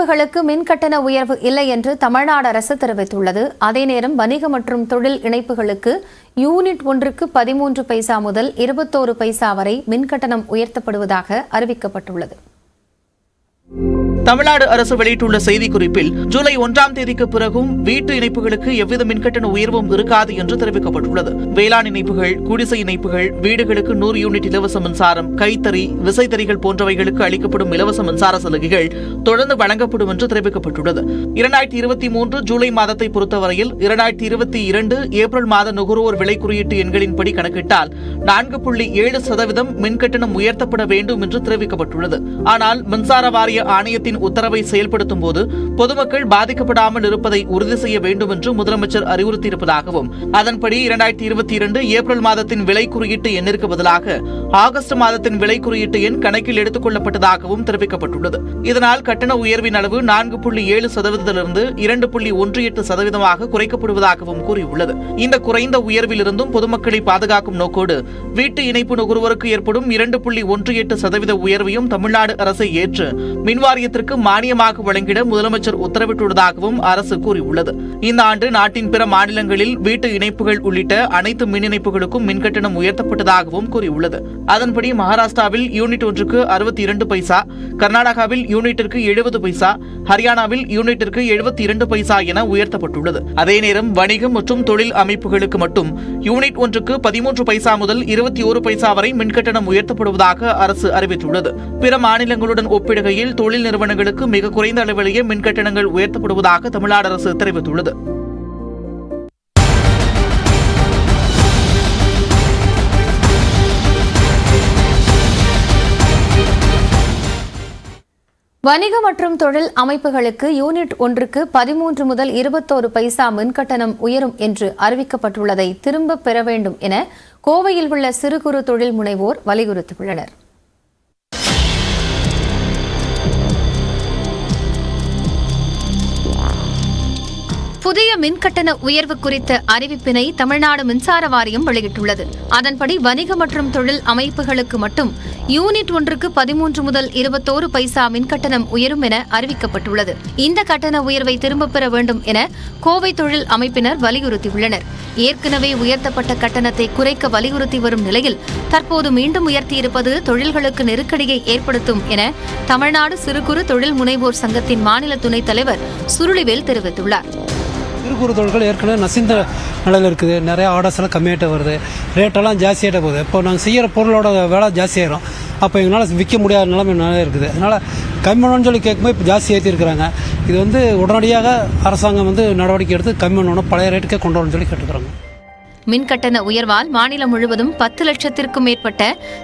இணைப்புகளுக்கு மின் கட்டண உயர்வு இல்லை என்று தமிழ்நாடு அரசு தெரிவித்துள்ளது. அதே நேரம் வணிக மற்றும் தொழில் இணைப்புகளுக்கு யூனிட் ஒன்றுக்கு பதிமூன்று பைசா முதல் இருபத்தோரு பைசா வரை மின் கட்டணம் உயர்த்தப்படுவதாக அறிவிக்கப்பட்டுள்ளது. தமிழ்நாடு அரசு வெளியிட்டுள்ள செய்திக்குறிப்பில் ஜூலை ஒன்றாம் தேதிக்கு பிறகும் வீட்டு இணைப்புகளுக்கு எவ்வித மின்கட்டண உயர்வும் இருக்காது என்று தெரிவிக்கப்பட்டுள்ளது. வேளாண் இணைப்புகள் குடிசை இணைப்புகள் வீடுகளுக்கு நூறு யூனிட் இலவச மின்சாரம் கைத்தறி விசைத்தறிகள் போன்றவைகளுக்கு அளிக்கப்படும் இலவச மின்சார சலுகைகள் தொடர்ந்து வழங்கப்படும் என்று தெரிவிக்கப்பட்டுள்ளது. இரண்டாயிரத்தி இருபத்தி மூன்று ஜூலை மாதத்தை பொறுத்தவரையில் இரண்டாயிரத்தி இருபத்தி இரண்டு ஏப்ரல் மாத நுகர்வோர் விலை குறியீட்டு எண்களின்படி கணக்கிட்டால் நான்கு புள்ளி ஏழு சதவீதம் மின்கட்டணம் உயர்த்தப்பட வேண்டும் என்று தெரிவிக்கப்பட்டுள்ளது. ஆனால் மின்சார வாரியம் வாரிய ஆணையத்தின் உத்தரவை செயல்படுத்தும் போது பொதுமக்கள் பாதிக்கப்படாமல் இருப்பதை உறுதி செய்ய வேண்டும் என்று முதலமைச்சர் அறிவுறுத்தியிருப்பதாகவும் அதன்படி இரண்டாயிரத்தி இருபத்தி இரண்டு ஏப்ரல் மாதத்தின் விலை குறியீட்டு எண்ணிற்கு பதிலாக ஆகஸ்ட் மாதத்தின் விலை குறியீட்டு எண் கணக்கில் எடுத்துக் கொள்ளப்பட்டதாகவும் தெரிவிக்கப்பட்டுள்ளது. இதனால் கட்டண உயர்வின் அளவு நான்கு புள்ளி ஏழு சதவீதத்திலிருந்து இரண்டு புள்ளி ஒன்று எட்டு சதவீதமாக குறைக்கப்படுவதாகவும் கூறியுள்ளது. இந்த குறைந்த உயர்விலிருந்தும் பொதுமக்களை பாதுகாக்கும் நோக்கோடு வீட்டு இணைப்பு நுகர்வோருக்கு ஏற்படும் இரண்டு புள்ளி ஒன்று எட்டு சதவீத உயர்வையும் தமிழ்நாடு அரசை ஏற்று மின்வாரியத்திற்கு மானியமாக வழங்கிட முதலமைச்சர் உத்தரவிட்டுள்ளதாகவும் அரசு கூறியுள்ளது. இந்த ஆண்டு நாட்டின் பிற மாநிலங்களில் வீட்டு இணைப்புகள் உள்ளிட்ட அனைத்து மின் இணைப்புகளுக்கும் மின்கட்டணம் உயர்த்தப்பட்டதாகவும் கூறியுள்ளது. அதன்படி மகாராஷ்டிராவில் யூனிட் ஒன்றுக்கு அறுபத்தி இரண்டு பைசா கர்நாடகாவில் யூனிட்டிற்கு எழுபது பைசா ஹரியானாவில் யூனிட்டிற்கு எழுபத்தி இரண்டு பைசா என உயர்த்தப்பட்டுள்ளது. அதே நேரம் வணிகம் மற்றும் தொழில் அமைப்புகளுக்கு மட்டும் யூனிட் ஒன்றுக்கு பதிமூன்று பைசா முதல் இருபத்தி ஒரு பைசா வரை மின்கட்டணம் உயர்த்தப்படுவதாக அரசு அறிவித்துள்ளது. பிற மாநிலங்களுடன் ஒப்பிடுகையில் தொழில் நிறுவனங்களுக்கு மிக குறைந்த அளவிலேயே மின் கட்டணங்கள் உயர்த்தப்படுவதாக தமிழ்நாடு அரசு தெரிவித்துள்ளது. வணிக மற்றும் தொழில் அமைப்புகளுக்கு யூனிட் ஒன்றுக்கு பதிமூன்று முதல் இருபத்தோரு பைசா மின்கட்டணம் உயரும் என்று அறிவிக்கப்பட்டுள்ளதை திரும்பப் பெற வேண்டும் என கோவையில் உள்ள சிறு குறு தொழில் முனைவோர் வலியுறுத்தியுள்ளனர். புதிய மின்கட்டண உயர்வு குறித்த அறிவிப்பினை தமிழ்நாடு மின்சார வாரியம் வெளியிட்டுள்ளது. அதன்படி வணிக மற்றும் தொழில் அமைப்புகளுக்கு மட்டும் யூனிட் ஒன்றுக்கு பதிமூன்று முதல் இருபத்தோரு பைசா மின்கட்டணம் உயரும் என அறிவிக்கப்பட்டுள்ளது. இந்த கட்டண உயர்வை திரும்பப் பெற வேண்டும் என கோவை தொழில் அமைப்பினர் வலியுறுத்தியுள்ளனர். ஏற்கனவே உயர்த்தப்பட்ட கட்டணத்தை குறைக்க வலியுறுத்தி வரும் நிலையில் தற்போது மீண்டும் உயர்த்தியிருப்பது தொழில்களுக்கு நெருக்கடியை ஏற்படுத்தும் என தமிழ்நாடு சிறு குறு தொழில் முனைவோர் சங்கத்தின் மாநில துணைத் தலைவர் சுருளிவேல் தெரிவித்துள்ளார். சிறு குறு தொழில்கள் ஏற்கனவே நசிந்த நிலையில் இருக்குது. நிறைய ஆர்டர்ஸ் எல்லாம் கம்மியாகிட்ட வருது. ரேட்டெல்லாம் ஜாஸ்தியாகிட்ட போகுது. இப்போ நாங்கள் செய்கிற பொருளோட விலை ஜாஸ்தியாயிரும் அப்போ எங்களால் விற்க முடியாத நிலைமை நிறைய இருக்குது. அதனால் கம்மி பண்ணணும்னு சொல்லி கேட்கும்போது இப்போ ஜாஸ்தி ஏற்றிருக்கிறாங்க இது வந்து உடனடியாக அரசாங்கம் வந்து நடவடிக்கை எடுத்து கம்மி பண்ணணும் பழைய ரேட்டுக்கே கொண்டு வரணும்னு சொல்லி கேட்டுக்கிறாங்க மின்கட்டண உயர்வால் மாநிலம் முழுவதும் பத்து லட்சத்திற்கும் மேற்பட்ட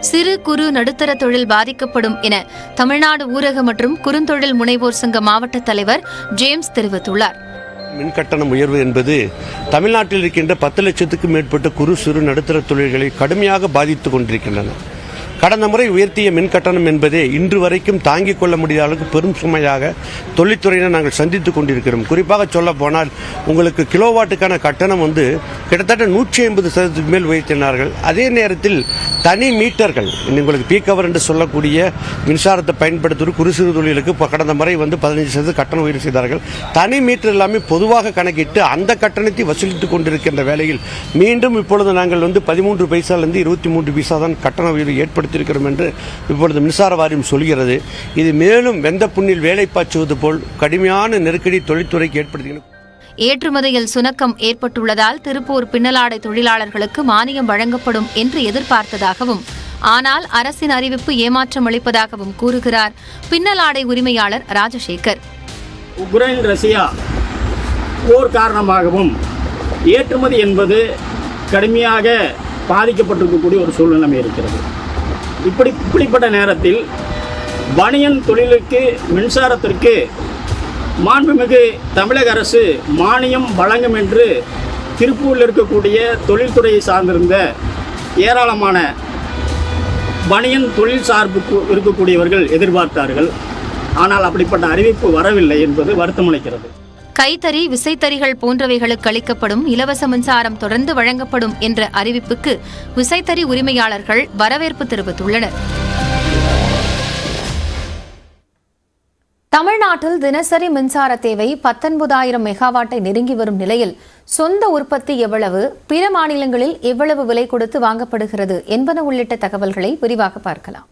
சிறு குறு நடுத்தர தொழில் பாதிக்கப்படும் என தமிழ்நாடு ஊரக மற்றும் குறுந்தொழில் முனைவோர் சங்க மாவட்ட தலைவர் ஜேம்ஸ் தெரிவித்துள்ளார். மின் கட்டணம் உயர்வு என்பது தமிழ்நாட்டில் இருக்கின்ற பத்து லட்சத்துக்கும் மேற்பட்ட குறு சிறு நடுத்தர தொழில்களை கடுமையாக பாதித்துக் கொண்டிருக்கின்றன. கடந்த முறை உயர்த்திய மின் கட்டணம் என்பதே இன்று வரைக்கும் தாங்கிக் கொள்ள முடியாத அளவுக்கு பெரும் சுமையாக தொழில்துறையினர் நாங்கள் சந்தித்துக் கொண்டிருக்கிறோம். குறிப்பாக சொல்ல போனால் உங்களுக்கு கிலோவாட்டுக்கான கட்டணம் வந்து கிட்டத்தட்ட நூற்றி ஐம்பது சதவீதத்துக்கு மேல் உயர்த்தினார்கள். அதே நேரத்தில் தனி மீட்டர்கள் உங்களுக்கு பீக் அவர் என்று சொல்லக்கூடிய மின்சாரத்தை பயன்படுத்துவது குறு சிறு தொழிலுக்கு கடந்த முறை வந்து பதினஞ்சு சதவீத கட்டணம் உயர்வு செய்தார்கள். தனி மீட்டர் எல்லாமே பொதுவாக கணக்கிட்டு அந்த கட்டணத்தை வசூலித்துக் கொண்டிருக்கின்ற வேளையில் மீண்டும் இப்பொழுது நாங்கள் வந்து பதிமூன்று பைசாலேருந்து இருபத்தி மூன்று பைசா தான் கட்டண உயர்வு ஏற்படுத்தியிருக்கிறோம் என்று இப்பொழுது மின்சார வாரியம் சொல்கிறது. இது மேலும் வெந்த புண்ணில் வேலை பாய்ச்சுவது போல் கடுமையான நெருக்கடி தொழில்துறைக்கு ஏற்படுத்துகிறது ஏற்றுமதியில் சுணக்கம் ஏற்பட்டுள்ளதால் திருப்பூர் பின்னலாடை தொழிலாளர்களுக்கு மானியம் வழங்கப்படும் என்று எதிர்பார்த்ததாகவும் ஆனால் அரசின் அறிவிப்பு ஏமாற்றம் அளிப்பதாகவும் கூறுகிறார் பின்னலாடை உரிமையாளர் ராஜசேகர். உக்ரைன் ரஷ்யா போர் காரணமாகவும் ஏற்றுமதி என்பது கடுமையாக பாதிக்கப்பட்டிருக்கக்கூடிய ஒரு சூழ்நிலை இருக்கிறது. இப்படி இப்படிப்பட்ட நேரத்தில் பனியன் தொழிலுக்கு மின்சாரத்திற்கு மாண்புமிகு தமிழக அரசு மானியம் வழங்கும் என்று திருப்பூரில் இருக்கக்கூடிய தொழில்துறையை சார்ந்திருந்த ஏராளமான பனியன் தொழில் சார்பு இருக்கக்கூடியவர்கள் எதிர்பார்த்தார்கள். ஆனால் அப்படிப்பட்ட அறிவிப்பு வரவில்லை என்பது வருத்தமளிக்கிறது. கைத்தறி விசைத்தறிகள் போன்றவைகளுக்கு அளிக்கப்படும் இலவச மின்சாரம் தொடர்ந்து வழங்கப்படும் என்ற அறிவிப்புக்கு விசைத்தறி உரிமையாளர்கள் வரவேற்பு தெரிவித்துள்ளனர். தமிழ்நாட்டில் தினசரி மின்சார தேவை பத்தொன்பதாயிரம் மெகாவாட்டை நெருங்கி வரும் நிலையில் சொந்த உற்பத்தி எவ்வளவு பிற மாநிலங்களில் எவ்வளவு விலை கொடுத்து வாங்கப்படுகிறது என்பன உள்ளிட்ட தகவல்களை விரிவாக பார்க்கலாம்.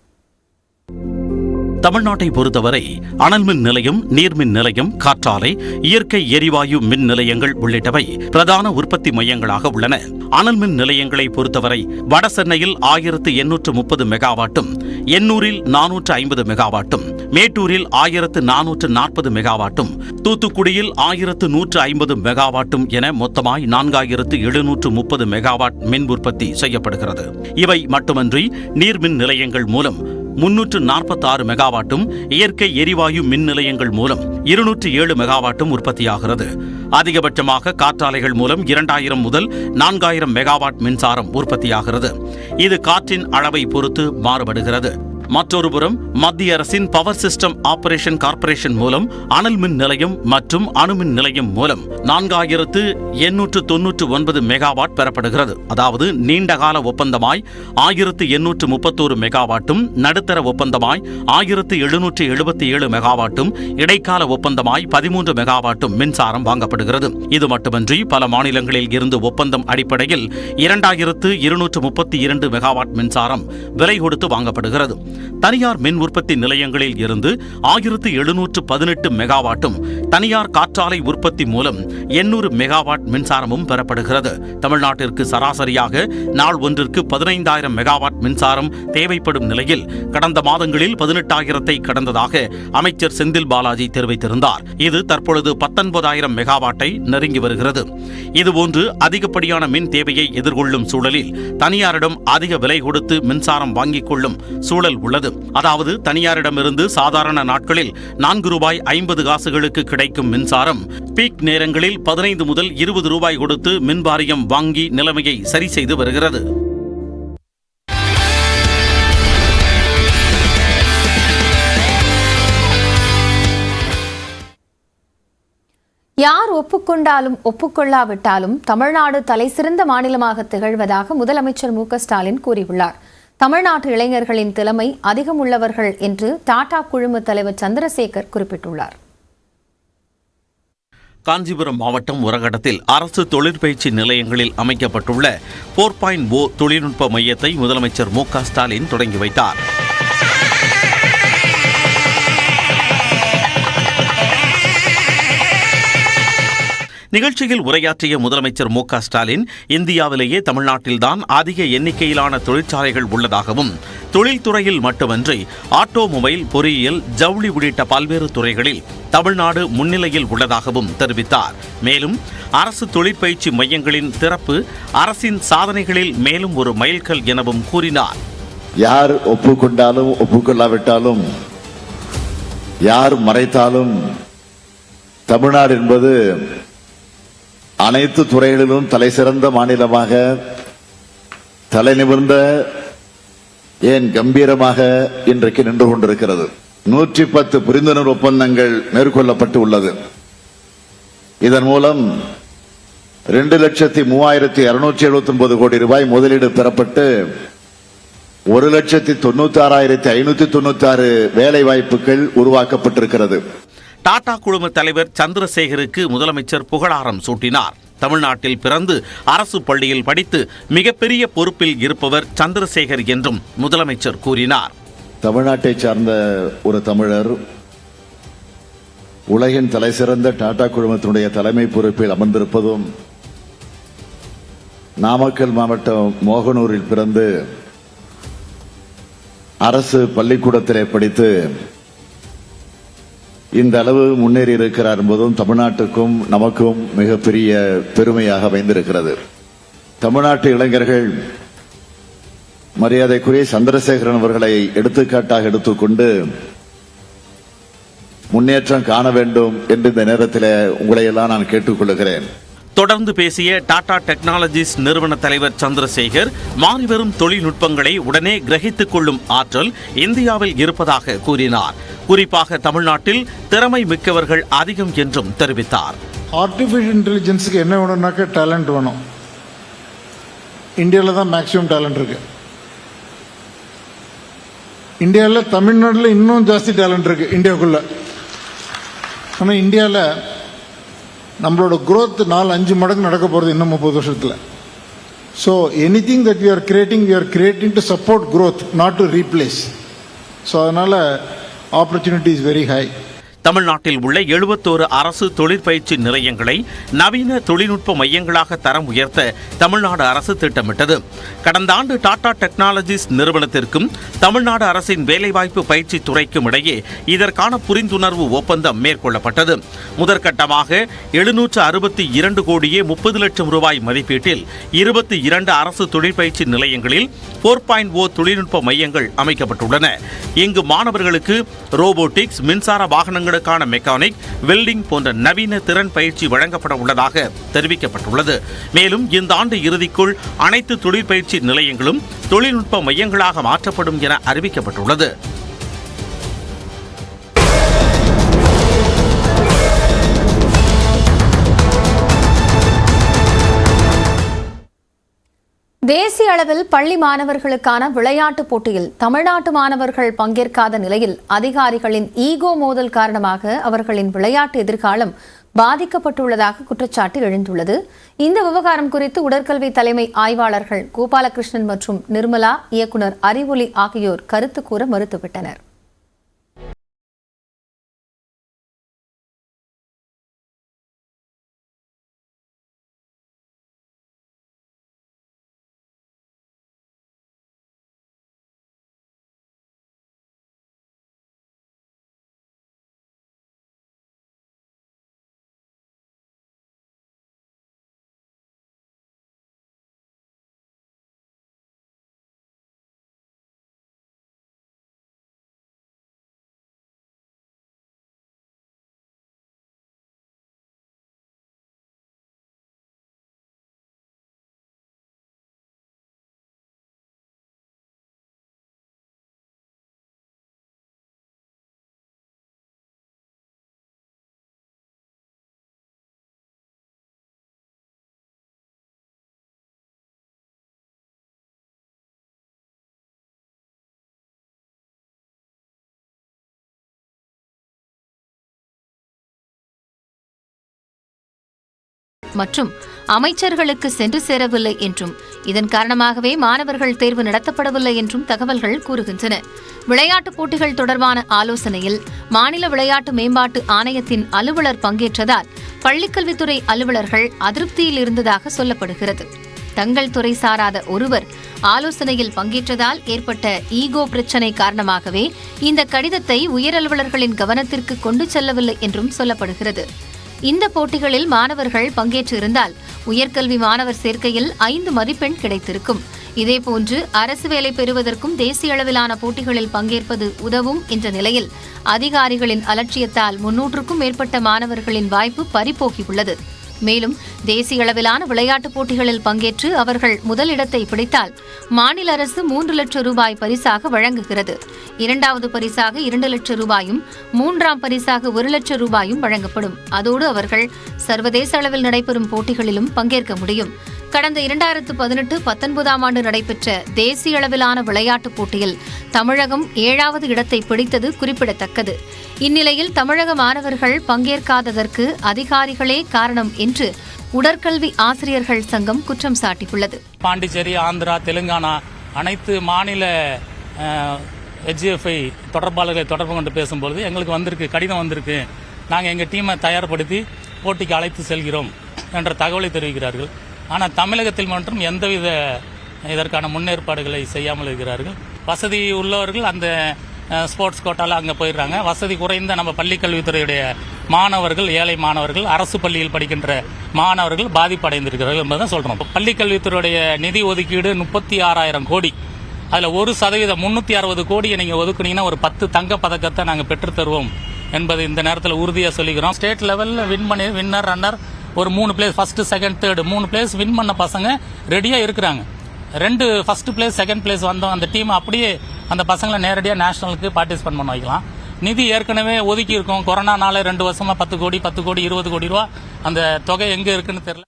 தமிழ்நாட்டை பொறுத்தவரை அனல்மின் நிலையம் நீர்மின் நிலையம் காற்றாலை இயற்கை எரிவாயு மின் நிலையங்கள் உள்ளிட்டவை பிரதான உற்பத்தி மையங்களாக உள்ளன. அனல்மின் நிலையங்களை பொறுத்தவரை வட சென்னையில் ஆயிரத்து எண்ணூற்று முப்பது மெகாவாட்டும் எண்ணூரில் நானூற்று ஐம்பது மெகாவாட்டும் மேட்டூரில் ஆயிரத்து நானூற்று நாற்பது மெகாவாட்டும் தூத்துக்குடியில் ஆயிரத்து நூற்று ஐம்பது மெகாவாட்டும் என மொத்தமாய் நான்காயிரத்து எழுநூற்று முப்பது மெகாவாட் மின் உற்பத்தி செய்யப்படுகிறது. இவை மட்டுமன்றி நீர்மின் நிலையங்கள் மூலம் முன்னூற்று நாற்பத்தி ஆறு மெகாவாட்டும் இயற்கை எரிவாயு மின் நிலையங்கள் மூலம் இருநூற்று ஏழு மெகாவாட்டும் உற்பத்தியாகிறது. அதிகபட்சமாக காற்றாலைகள் மூலம் இரண்டாயிரம் முதல் நான்காயிரம் மெகாவாட் மின்சாரம் உற்பத்தியாகிறது. இது காற்றின் அளவை பொறுத்து மாறுபடுகிறது. மற்றொரு புறம் மத்திய அரசின் பவர் சிஸ்டம் ஆபரேஷன் கார்ப்பரேஷன் மூலம் அனல் மின் நிலையம் மற்றும் அணுமின் நிலையம் மூலம் நான்காயிரத்து எண்ணூற்று தொன்னூற்று ஒன்பது மெகாவாட் பெறப்படுகிறது. அதாவது நீண்டகால ஒப்பந்தமாய் ஆயிரத்து எண்ணூற்று முப்பத்தோரு மெகாவாட்டும் நடுத்தர ஒப்பந்தமாய் ஆயிரத்து எழுநூற்று எழுபத்தி ஏழு மெகாவாட்டும் இடைக்கால ஒப்பந்தமாய் பதிமூன்று மெகாவாட்டும் மின்சாரம் வாங்கப்படுகிறது. இது மட்டுமன்றி பல மாநிலங்களில் இருந்து ஒப்பந்தம் அடிப்படையில் இரண்டாயிரத்து இருநூற்று முப்பத்தி இரண்டு மெகாவாட் மின்சாரம் விலை கொடுத்து வாங்கப்படுகிறது. தனியார் மின் உற்பத்தி நிலையங்களில் இருந்து ஆயிரத்து எழுநூற்று பதினெட்டு மெகாவாட்டும் தனியார் காற்றாலை உற்பத்தி மூலம் எண்ணூறு மெகாவாட் மின்சாரமும் பெறப்படுகிறது. தமிழ்நாட்டிற்கு சராசரியாக நாள் ஒன்றிற்கு பதினைந்தாயிரம் மெகாவாட் மின்சாரம் தேவைப்படும் நிலையில் கடந்த மாதங்களில் பதினெட்டாயிரத்தை கடந்ததாக அமைச்சர் செந்தில் பாலாஜி தெரிவித்திருந்தார். இது தற்பொழுது பத்தொன்பதாயிரம் மெகாவாட்டை நெருங்கி வருகிறது. இதுபோன்று அதிகப்படியான மின் தேவையை எதிர்கொள்ளும் சூழலில் தனியாரிடம் அதிக விலை கொடுத்து மின்சாரம் வாங்கிக் கொள்ளும் சூழல் உள்ளது. அதாவது தனியாரிடமிருந்து சாதாரண நாட்களில் நான்கு ரூபாய் ஐம்பது காசுகளுக்கு கிடைக்கும் மின்சாரம் பீக் நேரங்களில் பதினைந்து முதல் இருபது ரூபாய் கொடுத்து மின் வாரியம் வாங்கி நிலைமையை சரி செய்து வருகிறது. யார் ஒப்புக்கொண்டாலும் ஒப்புக்கொள்ளாவிட்டாலும் தமிழ்நாடு தலைசிறந்த மாநிலமாக திகழ்வதாக முதலமைச்சர் மு க ஸ்டாலின் கூறியுள்ளார். தமிழ்நாட்டு இளைஞர்களின் திறமை அதிகம் உள்ளவர்கள் என்று டாடா குழும தலைவர் சந்திரசேகர் குறிப்பிட்டுள்ளார். காஞ்சிபுரம் மாவட்டம் உரகடத்தில் அரசு தொழிற்பயிற்சி நிலையங்களில் அமைக்கப்பட்டுள்ள போர் பாயிண்ட் ஓ தொழில்நுட்ப மையத்தை முதலமைச்சர் மு க ஸ்டாலின் தொடங்கி வைத்தார். நிகழ்ச்சியில் உரையாற்றிய முதலமைச்சர் மு ஸ்டாலின் இந்தியாவிலேயே தமிழ்நாட்டில்தான் அதிக எண்ணிக்கையிலான தொழிற்சாலைகள் உள்ளதாகவும் தொழில்துறையில் மட்டுமன்றி ஆட்டோமொபைல் பொறியியல் ஜவுளி உள்ளிட்ட பல்வேறு துறைகளில் தமிழ்நாடு முன்னிலையில் உள்ளதாகவும் தெரிவித்தார். மேலும் அரசு தொழிற்பயிற்சி மையங்களின் திறப்பு அரசின் சாதனைகளில் மேலும் ஒரு மைல்கல் எனவும் கூறினார். யார் ஒப்புக்கொண்டாலும் ஒப்புக்கொள்ளாவிட்டாலும் யார் மறைத்தாலும் தமிழ்நாடு என்பது அனைத்து துறைகளிலும் தலை சிறந்த மாநிலமாக தலை நிமிர்ந்த ஏன் கம்பீரமாக இன்றைக்கு நின்று கொண்டிருக்கிறது. நூற்றி பத்து புரிந்துணர்வு ஒப்பந்தங்கள் மேற்கொள்ளப்பட்டு உள்ளது. இதன் மூலம் ரெண்டு லட்சத்தி மூவாயிரத்தி இருநூற்றி எழுபத்தி ஒன்பது கோடி ரூபாய் முதலீடு பெறப்பட்டு ஒரு லட்சத்தி தொண்ணூத்தி ஆறாயிரத்தி ஐநூத்தி தொண்ணூத்தி ஆறு வேலை வாய்ப்புகள் உருவாக்கப்பட்டிருக்கிறது. டாடா குழும தலைவர் சந்திரசேகருக்கு முதலமைச்சர் புகழாரம் சூட்டினார். தமிழ்நாட்டில் பிறந்து அரசு பள்ளியில் படித்து மிகப்பெரிய பொறுப்பில் இருப்பவர் சந்திரசேகர் என்றும் முதலமைச்சர் கூறினார். தமிழ்நாட்டை சார்ந்த ஒரு தமிழர் உலகின் தலைசிறந்த டாடா குழுமத்தினுடைய தலைமை பொறுப்பில் அமர்ந்திருப்பதும் நாமக்கல் மாவட்டம் மோகனூரில் பிறந்து அரசு பள்ளிக்கூடத்திலே படித்து இந்த அளவு முன்னேறி இருக்கிறார் என்பதும் தமிழ்நாட்டுக்கும் நமக்கும் மிகப்பெரிய பெருமையாக அமைந்திருக்கிறது. தமிழ்நாட்டு இளைஞர்கள் மரியாதைக்குரிய சந்திரசேகரன் அவர்களை எடுத்துக்காட்டாக எடுத்துக்கொண்டு முன்னேற்றம் காண வேண்டும் என்று இந்த நேரத்தில் உங்களையெல்லாம் நான் கேட்டுக்கொள்கிறேன் தொடர்ந்து பேசிய டாடா டெக்னாலஜிஸ் நிறுவன தலைவர் சந்திரசேகர் மாறிவரும் தொழில்நுட்பங்களை உடனே கிரகித்துக் கொள்ளும் ஆற்றல் இந்தியாவில் இருப்பதாக கூறினார். குறிப்பாக தமிழ்நாட்டில் திறமை மிக்கவர்கள் அதிகம் என்றும் தெரிவித்தார். ஆர்டிஃபிஷியல் இன்டெலிஜென்ஸுக்கு என்ன வேணும்னாக்க டேலண்ட் வேணும். இந்தியாவில் தான் மேக்ஸிமம் டேலண்ட் இருக்கு. இந்தியாவில் தமிழ்நாட்டில் இன்னும் ஜாஸ்தி டேலண்ட் இருக்கு இந்தியாவுக்குள்ள. ஆனால் இந்தியாவில் நம்மளோட க்ரோத் நாலு அஞ்சு மடங்கு நடக்க போகிறது இன்னும் முப்பது வருஷத்தில். So anything that we are creating we are creating to support growth not to replace so அதனால் ஆப்பர்ச்சுனிட்டி இஸ் வெரி ஹை தமிழ்நாட்டில் உள்ள எழுபத்தோரு அரசு தொழிற்பயிற்சி நிலையங்களை நவீன தொழில்நுட்ப மையங்களாக தரம் உயர்த்த தமிழ்நாடு அரசு திட்டமிட்டது. கடந்த ஆண்டு டாடா டெக்னாலஜிஸ் நிறுவனத்திற்கும் தமிழ்நாடு அரசின் வேலைவாய்ப்பு பயிற்சி துறைக்கும் இடையே இதற்கான புரிந்துணர்வு ஒப்பந்தம் மேற்கொள்ளப்பட்டது. முதற்கட்டமாக எழுநூற்று அறுபத்தி இரண்டு கோடியே முப்பது லட்சம் ரூபாய் மதிப்பீட்டில் இருபத்தி இரண்டு அரசு தொழிற்பயிற்சி நிலையங்களில் போர் பாயிண்ட் ஓ தொழில்நுட்ப மையங்கள் அமைக்கப்பட்டுள்ளன. இங்கு மாணவர்களுக்கு ரோபோட்டிக்ஸ் மின்சார வாகனங்கள் வாகனங்களுக்கான மெக்கானிக் வெல்டிங் போன்ற நவீன திறன் பயிற்சி வழங்கப்பட உள்ளதாக தெரிவிக்கப்பட்டுள்ளது. மேலும் இந்த ஆண்டு இறுதிக்குள் அனைத்து தொழிற்பயிற்சி நிலையங்களும் தொழில்நுட்ப மையங்களாக மாற்றப்படும் என அறிவிக்கப்பட்டுள்ளது. தேசிய அளவில் பள்ளி மாணவர்களுக்கான விளையாட்டுப் போட்டியில் தமிழ்நாட்டு மாணவர்கள் பங்கேற்காத நிலையில் அதிகாரிகளின் ஈகோ மோதல் காரணமாக அவர்களின் விளையாட்டு எதிர்காலம் பாதிக்கப்பட்டுள்ளதாக குற்றச்சாட்டு எழுந்துள்ளது. இந்த விவகாரம் குறித்து உடற்கல்வி தலைமை ஆய்வாளர்கள் கோபாலகிருஷ்ணன் மற்றும் நிர்மலா இயக்குனர் அறிவொளி ஆகியோர் கருத்து கூற மறுத்துவிட்டனர். மற்றும் அமைச்சர்களுக்கு சென்று சேரவில்லை என்றும் இதன் காரணமாகவே மாணவர்கள் தேர்வு நடத்தப்படவில்லை என்றும் தகவல்கள் கூறுகின்றன. விளையாட்டுப் போட்டிகள் தொடர்பான ஆலோசனையில் மாநில விளையாட்டு மேம்பாட்டு ஆணையத்தின் அலுவலர் பங்கேற்றதால் பள்ளிக்கல்வித்துறை அலுவலர்கள் அதிருப்தியில் இருந்ததாக சொல்லப்படுகிறது. தங்கள் துறை சாராத ஒருவர் ஆலோசனையில் பங்கேற்றதால் ஏற்பட்ட ஈகோ பிரச்சினை காரணமாகவே இந்த கடிதத்தை உயர் அலுவலர்களின் கவனத்திற்கு கொண்டு செல்லவில்லை என்றும் சொல்லப்படுகிறது. இந்த போட்டிகளில் மாணவர்கள் பங்கேற்றிருந்தால் உயர்கல்வி மாணவர் சேர்க்கையில் ஐந்து மதிப்பெண் கிடைத்திருக்கும். இதேபோன்று அரசு வேலை பெறுவதற்கும் தேசிய அளவிலான போட்டிகளில் பங்கேற்பது உதவும் என்ற நிலையில் அதிகாரிகளின் அலட்சியத்தால் முன்னூற்றுக்கும் மேற்பட்ட மாணவர்களின் வாய்ப்பு பறிபோகியுள்ளது. மேலும் தேசிய அளவிலான விளையாட்டுப் போட்டிகளில் பங்கேற்று அவர்கள் முதலிடத்தை பிடித்தால் மாநில அரசு மூன்று லட்சம் ரூபாய் பரிசாக வழங்குகிறது. இரண்டாவது பரிசாக இரண்டு லட்சம் ரூபாயும் மூன்றாம் பரிசாக ஒரு லட்சம் ரூபாயும் வழங்கப்படும். அதோடு அவர்கள் சர்வதேச அளவில் நடைபெறும் போட்டிகளிலும் பங்கேற்க முடியும். கடந்த இரண்டாயிரத்து பதினெட்டு பத்தொன்பதாம் ஆண்டு நடைபெற்ற தேசிய அளவிலான விளையாட்டுப் போட்டியில் தமிழகம் ஏழாவது இடத்தை பிடித்தது குறிப்பிடத்தக்கது. இந்நிலையில் தமிழக மாணவர்கள் பங்கேற்காததற்கு அதிகாரிகளே காரணம் என்று உடற்கல்வி ஆசிரியர்கள் சங்கம் குற்றம் சாட்டியுள்ளது. பாண்டிச்சேரி ஆந்திரா தெலுங்கானா அனைத்து மாநில ஹெச்எஃப்ஐ தொடர்பாளர்களை தொடர்பு கொண்டு பேசும்பொழுது எங்களுக்கு வந்திருக்கு கடிதம் வந்திருக்கு. நாங்கள் எங்கள் டீமை தயார்படுத்தி போட்டிக்கு அழைத்து செல்கிறோம் என்ற தகவலை தெரிவிக்கிறார்கள். ஆனால் தமிழகத்தில் மட்டும் எந்தவித இதற்கான முன்னேற்பாடுகளை செய்யாமல் இருக்கிறார்கள். வசதி உள்ளவர்கள் அந்த ஸ்போர்ட்ஸ் கோட்டாவில் அங்கே போயிடுறாங்க. வசதி குறைந்த நம்ம பள்ளி கல்வித்துறையுடைய மாணவர்கள் ஏழை மாணவர்கள் அரசு பள்ளியில் படிக்கின்ற மாணவர்கள் பாதிப்படைந்திருக்கிறார்கள் என்பதை சொல்கிறோம் பள்ளிக்கல்வித்துறையுடைய நிதி ஒதுக்கீடு முப்பத்தி ஆறாயிரம் கோடி. அதில் ஒரு சதவீதம் முந்நூற்றி அறுபது கோடியை நீங்கள் ஒதுக்குனீங்கன்னா ஒரு பத்து தங்க பதக்கத்தை நாங்கள் பெற்றுத்தருவோம் என்பது இந்த நேரத்தில் உறுதியாக சொல்லிக்கிறோம். ஸ்டேட் லெவலில் வின் பண்ணி வின்னர் ரன்னர் ஒரு மூணு பிளேஸ் ஃபர்ஸ்ட் செகண்ட் தேர்டு மூணு பிளேஸ் வின் பண்ண பசங்க ரெடியாக இருக்கிறாங்க. ரெண்டு ஃபர்ஸ்ட் பிளேஸ் செகண்ட் பிளேஸ் வந்தோம். அந்த டீம் அப்படியே அந்த பசங்களை நேரடியாக நேஷனலுக்கு பார்ட்டிசிபேட் பண்ண வைக்கலாம். நிதி ஏற்கனவே ஒதுக்கி இருக்கோம். கொரோனானால ரெண்டு வருஷமா பத்து கோடி பத்து கோடி இருபது கோடி ரூபா. அந்த தொகை எங்கே இருக்குன்னு தெரியல.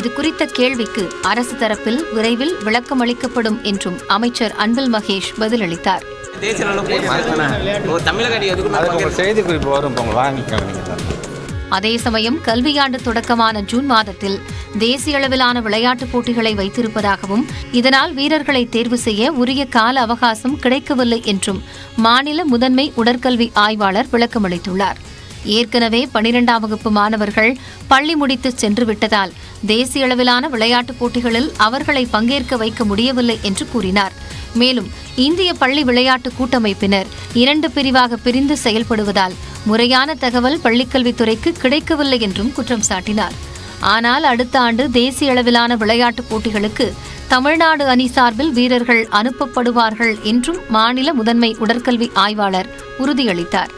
இது குறித்த கேள்விக்கு அரசு தரப்பில் விரைவில் விளக்கம் அளிக்கப்படும் என்றும் அமைச்சர் அன்பில் மகேஷ் பதிலளித்தார். தேசிய தமிழக செய்தி குறிப்பு வரும் வாங்கிக்கோங்க. அதே சமயம் கல்வியாண்டு தொடக்கமான ஜூன் மாதத்தில் தேசிய அளவிலான விளையாட்டுப் போட்டிகளை வைத்திருப்பதாகவும் இதனால் வீரர்களை தேர்வு செய்ய உரிய கால அவகாசம் கிடைக்கவில்லை என்றும் மாநில முதன்மை உடற்கல்வி ஆய்வாளர் விளக்கமளித்துள்ளார் ஏற்கனவே பனிரெண்டாம் வகுப்பு மாணவர்கள் பள்ளி முடித்து சென்று விட்டதால் தேசிய அளவிலான விளையாட்டுப் போட்டிகளில் அவர்களை பங்கேற்க வைக்க முடியவில்லை என்று கூறினார். மேலும் இந்திய பள்ளி விளையாட்டு கூட்டமைப்பினர் இரண்டு பிரிவாக பிரிந்து செயல்படுவதால் முறையான தகவல் பள்ளிக்கல்வித்துறைக்கு கிடைக்கவில்லை என்றும் குற்றம் சாட்டினார். ஆனால் அடுத்த ஆண்டு தேசிய அளவிலான விளையாட்டுப் போட்டிகளுக்கு தமிழ்நாடு அணி சார்பில் வீரர்கள் அனுப்பப்படுவார்கள் என்றும் மாநில முதன்மை உடற்கல்வி ஆய்வாளர் உறுதியளித்தார்.